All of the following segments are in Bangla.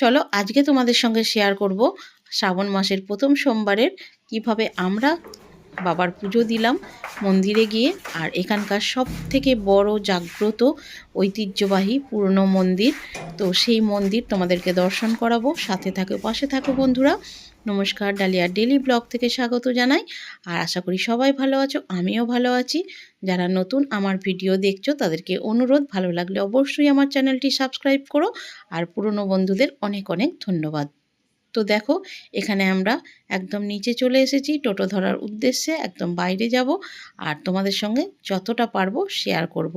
চলো আজকে তোমাদের সঙ্গে শেয়ার করব শ্রাবণ মাসের প্রথম সোমবারের কীভাবে আমরা বাবার পুজো দিলাম মন্দিরে গিয়ে। আর এখানকার সব থেকে বড় জাগ্রত ঐতিহ্যবাহী পুরনো মন্দির। তো সেই মন্দির তোমাদেরকে দর্শন করাবো, সাথে থাকো, পাশে থাকো বন্ধুরা। নমস্কার, ডালিয়া ডেলি ব্লগ থেকে স্বাগত জানাই। আর আশা করি সবাই ভালো আছো, আমিও ভালো আছি। যারা নতুন আমার ভিডিও দেখছ, তাদেরকে অনুরোধ, ভালো লাগলে অবশ্যই আমার চ্যানেলটি সাবস্ক্রাইব করো। আর পুরনো বন্ধুদের অনেক অনেক ধন্যবাদ। তো দেখো, এখানে আমরা একদম নিচে চলে এসেছি, টোটো ধরার উদ্দেশ্যে একদম বাইরে যাব। আর তোমাদের সঙ্গে যতটা পারব শেয়ার করব।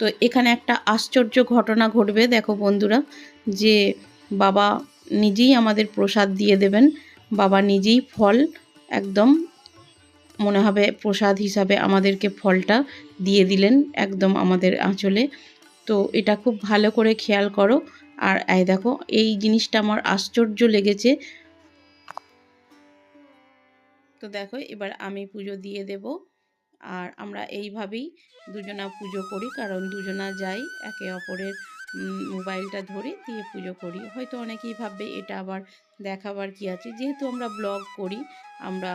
তো এখানে একটা আশ্চর্য ঘটনা ঘটবে, দেখো বন্ধুরা, যে বাবা নিজেই আমাদের প্রসাদ দিয়ে দেবেন, বাবা নিজেই ফল একদম মনে হবে প্রসাদ হিসাবে আমাদেরকে ফলটা দিয়ে দিলেন একদম আমাদের আঁচলে। তো এটা খুব ভালো করে খেয়াল করো। আর এই দেখো, এই জিনিসটা আমার আশ্চর্য লেগেছে। তো দেখো, এবার আমি পুজো দিয়ে দেব। আর আমরা এইভাবেই দুজনা পুজো করি, কারণ দুজনা যাই একে অপরের মোবাইলটা ধরে দিয়ে পুজো করি। হয়তো অনেকেই ভাববে এটা আবার দেখাবার কি আছে? যেহেতু আমরা ব্লগ করি, আমরা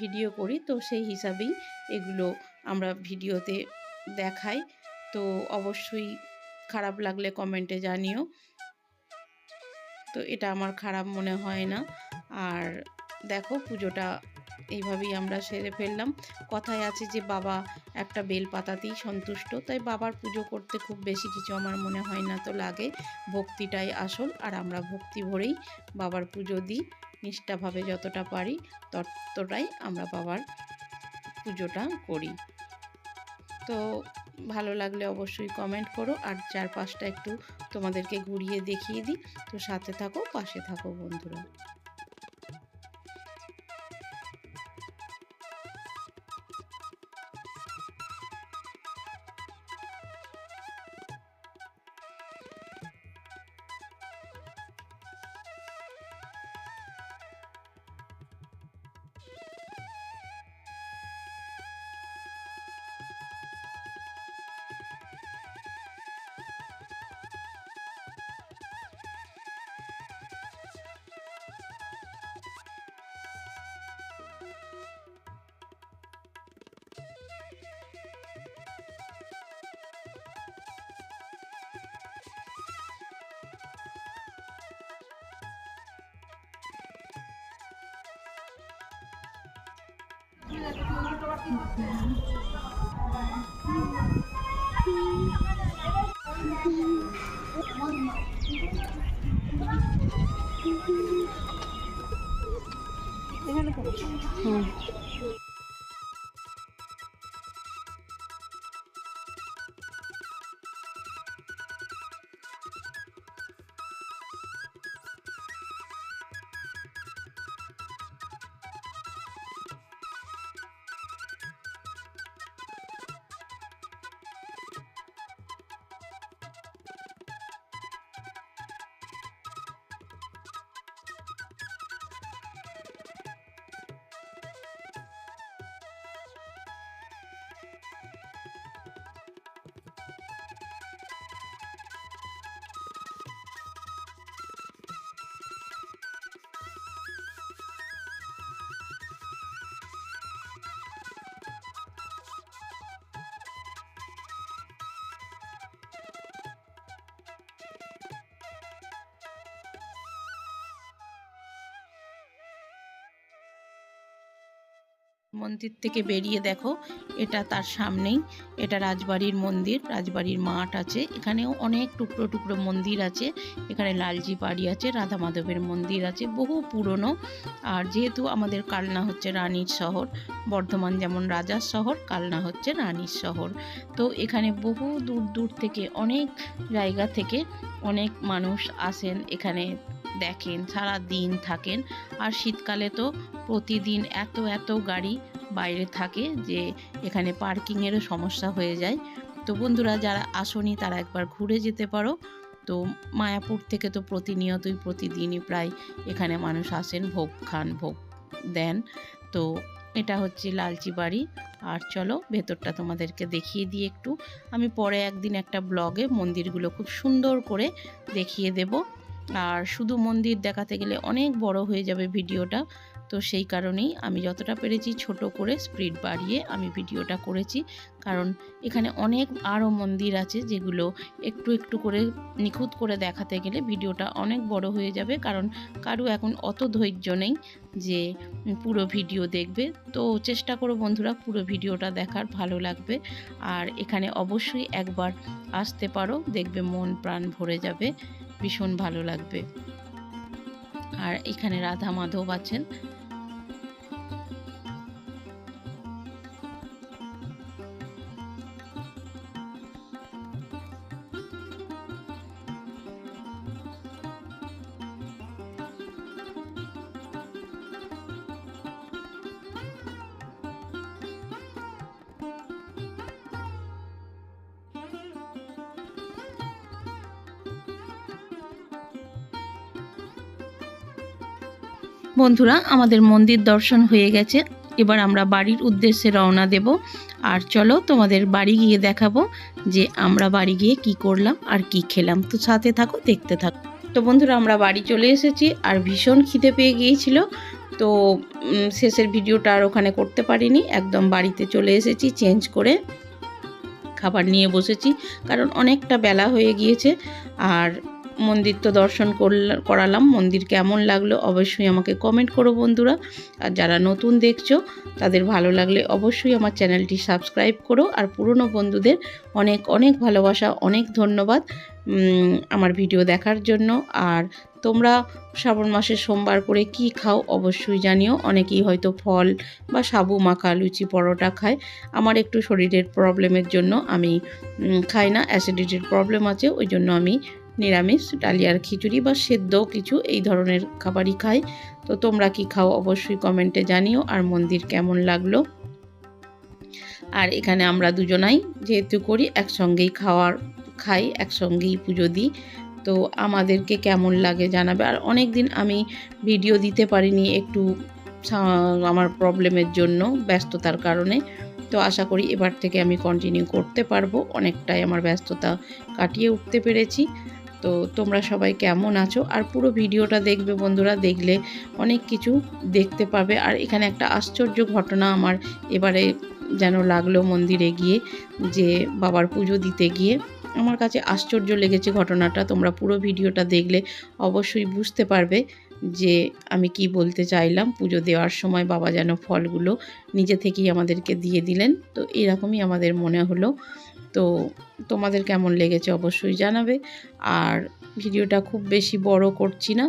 ভিডিও করি, তো সেই হিসাবেই এগুলো আমরা ভিডিওতে দেখাই। তো অবশ্যই খারাপ লাগলে কমেন্টে জানিও। তো এটা আমার খারাপ মনে হয় না। আর দেখো পুজোটা এইভাবেই আমরা সেরে ফেললাম। কথায় আছে যে, বাবা একটা বেল পাতাতেই সন্তুষ্ট। তাই বাবার পুজো করতে খুব বেশি কিছু আমার মনে হয় না তো লাগে। ভক্তিটাই আসল আর আমরা ভক্তি ভরেই বাবার পুজো দিই। নিষ্ঠাভাবে যতটা পারি ততটাই আমরা বাবার পুজোটা করি। তো ভালো লাগলে অবশ্যই কমেন্ট করো আর চারপাশটা একটু তোমাদেরকে ঘুরিয়ে দেখিয়ে দিই। তো সাথে থাকো, পাশে থাকো বন্ধুরা। നിങ്ങളുടെ মন্দির থেকে বেরিয়ে দেখো, এটা তার সামনেই, এটা রাজবাড়ির মন্দির, রাজবাড়ির মাঠ আছে, এখানেও অনেক টুকরো টুকরো মন্দির আছে, এখানে লালজি বাড়ি আছে, রাধা মাধবের মন্দির আছে, বহু পুরনো, আর যেহেতু আমাদের কালনা হচ্ছে রানীর শহর, বর্ধমান যেমন রাজার শহর, কালনা হচ্ছে রানীর শহর, তো এখানে বহু দূর দূর থেকে, অনেক জায়গা থেকে অনেক মানুষ আসেন এখানে দেখেন, সারা দিন থাকেন। আর শীতকালে তো প্রতিদিন এত এত গাড়ি বাইরে থাকে যে এখানে পার্কিংয়েরও সমস্যা হয়ে যায়। তো বন্ধুরা, যারা আসনি তারা একবার ঘুরে যেতে পারো। তো মায়াপুর থেকে তো প্রতিনিয়তই প্রতিদিনই প্রায় এখানে মানুষ আসেন, ভোগ খান, ভোগ দেন। তো এটা হচ্ছে লালচি বাড়ি। আর চলো, ভেতরটা তোমাদেরকে দেখিয়ে দিই একটু। আমি পরে একদিন একটা ব্লগে মন্দিরগুলো খুব সুন্দর করে দেখিয়ে দেব। আর শুধু মন্দির দেখাতে গেলে অনেক বড় হয়ে যাবে ভিডিওটা। তো সেই কারণেই আমি যতটা পেরেছি ছোট করে স্পিড বাড়িয়ে আমি ভিডিওটা করেছি। কারণ এখানে অনেক আরও মন্দির আছে যেগুলো একটু একটু করে নিখুঁত করে দেখাতে গেলে ভিডিওটা অনেক বড় হয়ে যাবে। কারণ কারও এখন অত ধৈর্য নেই যে পুরো ভিডিও দেখবে। তো চেষ্টা করো বন্ধুরা পুরো ভিডিওটা দেখার, ভালো লাগবে। আর এখানে অবশ্যই একবার আসতে পারো, দেখবে মন প্রাণ ভরে যাবে। ভীষণ ভালো লাগবে। আর এখানে রাধা মাধব আছেন। বন্ধুরা, আমাদের মন্দির দর্শন হয়ে গেছে। এবার আমরা বাড়ির উদ্দেশ্যে রওনা দেব। আর চলো তোমাদের বাড়ি গিয়ে দেখাবো যে আমরা বাড়ি গিয়ে কি করলাম আর কি খেলাম। তো সাথে থাকো, দেখতে থাকো। তো বন্ধুরা, আমরা বাড়ি চলে এসেছি আর ভীষণ খিদে পেয়ে গিয়েছিল। তো শেষের ভিডিওটা আর ওখানে করতে পারিনি। একদম বাড়িতে চলে এসেছি, চেঞ্জ করে খাবার নিয়ে বসেছি। কারণ অনেকটা বেলা হয়ে গিয়েছে। আর মন্দির তো দর্শন করলা- করালাম, মন্দির কেমন লাগল অবশ্যই আমাকে কমেন্ট করো বন্ধুরা। আর যারা নতুন দেখছ, তাদের ভালো লাগলে অবশ্যই আমার চ্যানেলটি সাবস্ক্রাইব করো। আর পুরনো বন্ধুদের অনেক অনেক ভালোবাসা, অনেক ধন্যবাদ আমার ভিডিও দেখার জন্য। আর তোমরা শ্রাবণ মাসের সোমবার করে কি খাও অবশ্যই জানিও। অনেকেই হয়তো ফল বা সাবু, মাখা, লুচি, পরোটা খায়। আমার একটু শরীরের প্রবলেমের জন্য আমি খাই না। অ্যাসিডিটির প্রবলেম আছে, ওই জন্য আমি নিরামিষ ডালিয়ার খিচুড়ি বা সেদ্ধ কিছু এই ধরনের খাবারই খাই। তো তোমরা কি খাও অবশ্যই কমেন্টে জানিও আর মন্দির কেমন লাগল। আর এখানে আমরা দুজনাই যেহেতু করি, একসঙ্গেই খাওয়ার, খাই, একসঙ্গেই পুজো দিই। তো আমাদেরকে কেমন লাগে জানাবে। আর অনেক দিন আমি ভিডিও দিতে পারিনি একটু আমার প্রবলেমের জন্য, ব্যস্ততার কারণে। তো আশা করি এবার থেকে আমি কন্টিনিউ করতে পারব। অনেকটাই আমার ব্যস্ততা কাটিয়ে উঠতে পেরেছি। তো তোমরা সবাই কেমন আছো? আর পুরো ভিডিওটা দেখবে বন্ধুরা, দেখলে অনেক কিছু দেখতে পাবে। আর এখানে একটা আশ্চর্য ঘটনা আমার এবারে যেন লাগল মন্দিরে গিয়ে, যে বাবার পুজো দিতে গিয়ে। আমার কাছে আশ্চর্য লেগেছে ঘটনাটা। তোমরা পুরো ভিডিওটা দেখলে অবশ্যই বুঝতে পারবে যে আমি কি বলতে চাইলাম। পুজো দেওয়ার সময় বাবা যেন ফলগুলো নিজে থেকেই আমাদেরকে দিয়ে দিলেন। তো এরকমই আমাদের মনে হলো। তো তোমাদের কেমন লেগেছে অবশ্যই জানাবে। আর ভিডিওটা খুব বেশি বড় করছি না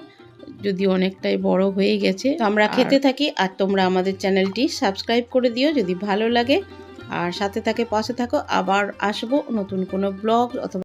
যদি অনেকটাই বড় হয়ে গেছে। আমরা খেতে থাকি আর তোমরা আমাদের চ্যানেলটি সাবস্ক্রাইব করে দিও যদি ভালো লাগে। আর সাথে থাকে পাশে থাকো। আবার আসব নতুন কোনো ব্লগ অথবা